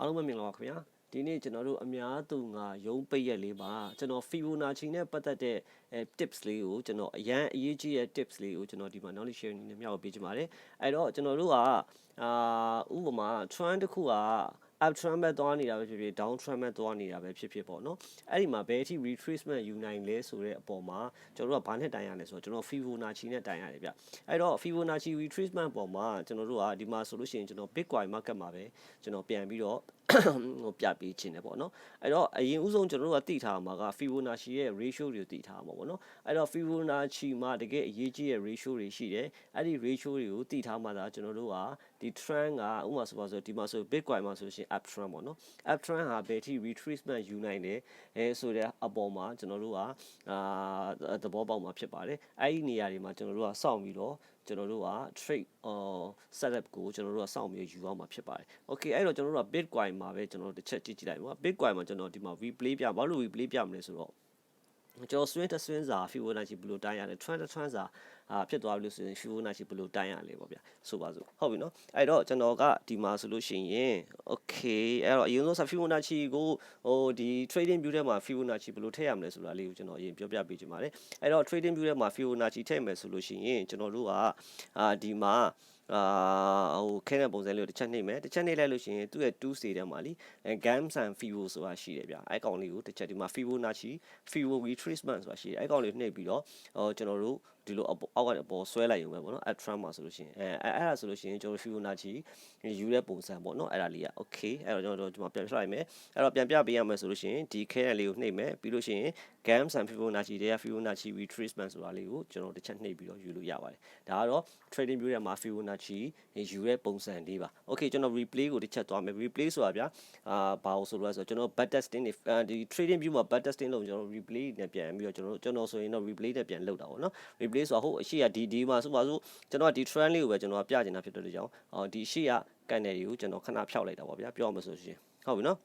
အားလုံးပဲမင်္ဂလာပါခင်ဗျာဒီနေ့ကျွန်တော်တို့အများသူငါရုံးပိတ်ရက်လေးပါကျွန်တော် Fibonacci နဲ့ပတ်သက်တဲ့အဲ tips လေးကိုကျွန်တော်အရန်အရေးကြီးတဲ့ tips လေးကိုကျွန်တော်ဒီမှာ knowledge share အနေနဲ့မျှဝေပေးချင်ပါတယ်အဲ့တော့ကျွန်တော်တို့ကအာဥပမာ trend တစ်ခုက up trend ပဲသွားနေတာပဲဖြစ်ဖြစ် down trend ပဲသွားနေတာပဲဖြစ်ဖြစ်ပေါ့နော်အဲ့ဒီမှာဘယ်အထိ retracement ယူနိုင်လဲဆိုတဲ့အပေါ်မှာကျွန်တော်တို့ကဘာနဲ့တိုင်ရလဲဆိုတော့ကျွန်တော် Fibonacci နဲ့တိုင်ရတယ်ဗျအဲ့တော့ Fibonacci retracement ပေါ်မှာကျွန်တော်တို့ကဒီမှာဆိုလို့ရှိရင်ကျွန်တော် Bitcoin market မှာပဲကျွန်တော်ပြန်ပြီးတော့ဟိုပြပေးခြင်းတယ်ပေါ့နော်အဲ့တော့အရင်ဦးဆုံးကျွန်တော်တို့ကသိထားမှာက Fibonacci ရဲ့ ratio တွေကိုသိထားမှာပေါ့နော်အဲ့တော့ Fibonacci မှာတကယ်အရေးကြီးတဲ့ ratio တွေရှိတယ်အဲ့ဒီ ratio တွေကိုသိထားမှသာကျွန်တော်တို့ကဒီ trend ကဥပမာဆိုပါဆိုဒီမှာဆို Bitcoin မှာဆိုရှင် up trend ပေါ့နော် up trend ဟာဘယ်ထိ retracement ယူနိုင်တယ်အဲဆိုတဲ့အပေါ်မှာကျွန်တော်တို့ကအာသဘောပေါက်မှာဖြစ်ပါတယ်အဲ့ဒီနေရာတွေမှာကျွန်တော်တို့ကစောင့်ပြီးတော့ကျွန်တော်တို့က trade အော် setup ကိုကျွန်တော်တို့ကစောင့်ပြီးယူအောင်မှာဖြစ်ပါတယ်။ Okay အဲ့တော့ကျွန်တော်တို့က Bitcoin မှာပဲကျွန်တော်တို့တစ်ချက်ကြည့်ကြည့်လိုက်ပါ။ Bitcoin မှာကျွန်တော်ဒီမှာ replay ပြဘာလို့ replay ပြမလဲဆိုတော့ ကျွန်တော် swing တစ် swing စာ Fibonacci ဘယ်လိုတိုင်းရလဲ trend တစ် trend စာအာဖြစ်သွားပြီလို့ဆိုရင် Fibonacci ဘယ်လိုတိုင်းရလဲပေါ့ဗျာဆိုပါစို့ဟုတ်ပြီနော်အဲ့တော့ကျွန်တော်ကဒီမှာဆိုလို့ရှိရင် okay အဲ့တော့အရင်ဆုံး Fibonacci ကိုဟိုဒီ trading view ထဲမှာ Fibonacci ဘယ်လိုထည့်ရမလဲဆိုတာလေးကိုကျွန်တော်အရင်ပြောပြပေးချင်ပါတယ်အဲ့တော့ trading view ထဲမှာ Fibonacci ထည့်မယ်ဆိုလို့ရှိရင်ကျွန်တော်တို့ကအာဒီမှာ အာဟိုခဲတဲ့ပုံစံလေးကိုတစ်ချက်နှိပ်မယ်တစ်ချက်နှိပ်လိုက်လို့ရှိရင်သူ့ရဲ့2 state ထဲမှာလीအဲ gams and fibo ဆိုတာရှိတယ်ဗျအဲကောင်လေးကိုတစ်ချက်ဒီမှာ fibonacci fibo retracement ဆိုတာရှိတယ်အဲကောင်လေးနှိပ်ပြီးတော့ဟိုကျွန်တော်တို့ ဒီလိုအောက်ကနေအပေါ်ဆွဲလိုက်ရုံပဲပေါ့နော် at trend မှာဆိုလို့ရှိရင်အဲအဲ့ဒါဆိုလို့ရှိရင်ကျွန်တော် fibonacci ယူတဲ့ပုံစံပေါ့နော်အဲ့ဒါလေးက okay အဲ့တော့ကျွန်တော်တို့ဒီမှာပြန်ပြလိုက်မယ်အဲ့တော့ပြန်ပြပေးရမယ်ဆိုလို့ရှိရင်ဒီခဲတဲ့လေးကိုနှိပ်မယ်ပြီးလို့ရှိရင် gams and fibonacci တွေက fibonacci retracement ဆိုတာလေးကိုကျွန်တော်တစ်ချက်နှိပ်ပြီးတော့ယူလို့ရပါတယ်ဒါကတော့ trading view ထဲမှာ fibonacci ယူတဲ့ပုံစံလေးပါ okay ကျွန်တော် replay ကိုတစ်ချက်သွားမယ် replay ဆိုတာဗျာအာဘာလို့ဆိုလို့လဲဆိုတော့ကျွန်တော် back testing တွေဒီ trading view မှာ back testing လုပ်ကျွန်တော် replay နဲ့ပြန်ပြီးတော့ကျွန်တော်ကျွန်တော်ဆိုရင်တော့ replay နဲ့ပြန်လုပ်တာပေါ့နော် replay ဆိုတာဟုတ်အရှိရဒီဒီမှာဆိုပါစို့ကျွန်တော်ကဒီ trend လေးကိုပဲကျွန်တော်ကပြချင်တာဖြစ်တဲ့ကြောင့်အော်ဒီရှိရကန်တယ်တွေကိုကျွန်တော်ခဏဖျောက်လိုက်တာပေါ့ဗျာပြောရမှာဆိုရှင်ဟုတ်ပြီနော်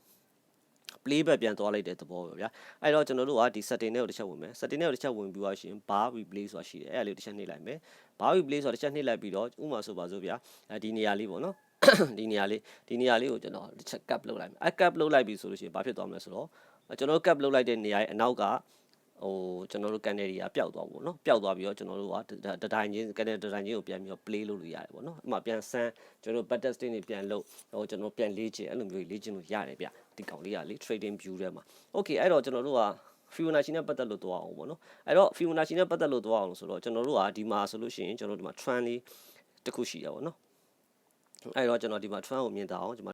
play back ပြန်သွားလိုက်တဲ့သဘောပဲဗျာအဲ့တော့ကျွန်တော်တို့ကဒီ setting တွေကိုတစ်ချက်ဝင်မယ် setting တွေကိုတစ်ချက်ဝင်ပြီးသွားရှင် bar replay ဆိုတာရှိတယ်အဲ့ဒါလေးတစ်ချက်နှိပ်လိုက်မယ် bar replay ဆိုတာတစ်ချက်နှိပ်လိုက်ပြီးတော့ဥမာဆိုပါစို့ဗျာဒီနေရာလေးပေါ့နော်ဒီနေရာလေးဒီနေရာလေးကိုကျွန်တော်တစ်ချက် cap လုပ်လိုက်မယ်အဲ cap လုပ်လိုက်ပြီဆိုလို့ရှိရင်ဘာဖြစ်သွားမလဲဆိုတော့ကျွန်တော် cap လုပ်လိုက်တဲ့နေရာရဲ့အနောက်က ဟိုကျွန်တော်တို့ကန်နယ်တွေကပျောက်သွားပေါ့နော်ပျောက်သွားပြီးတော့ကျွန်တော်တို့ကတတိုင်းချင်းကန်နယ်တတိုင်းချင်းကိုပြန်ပြီးတော့ play လုပ်လို့ရတယ်ပေါ့နော်အမှပြန်ဆန်းကျွန်တော်တို့ back testing တွေပြန်လုပ်ဟိုကျွန်တော်ပြန်လေ့ကျင့်အဲ့လိုမျိုးလေ့ကျင့်လို့ရတယ်ဗျဒီကောင်လေးကလေ trading view ထဲမှာ okay အဲ့တော့ကျွန်တော်တို့က Fibonacci နဲ့ပတ်သက်လို့သွားအောင်ပေါ့နော်အဲ့တော့ Fibonacci နဲ့ပတ်သက်လို့သွားအောင်ဆိုတော့ကျွန်တော်တို့ကဒီမှာဆိုလို့ရှိရင်ကျွန်တော်တို့ဒီမှာ trend လေးတစ်ခုရှိရပါတော့နော်အဲ့တော့ကျွန်တော်ဒီမှာ trend ကိုမြင်တာအောင်ဒီမှာ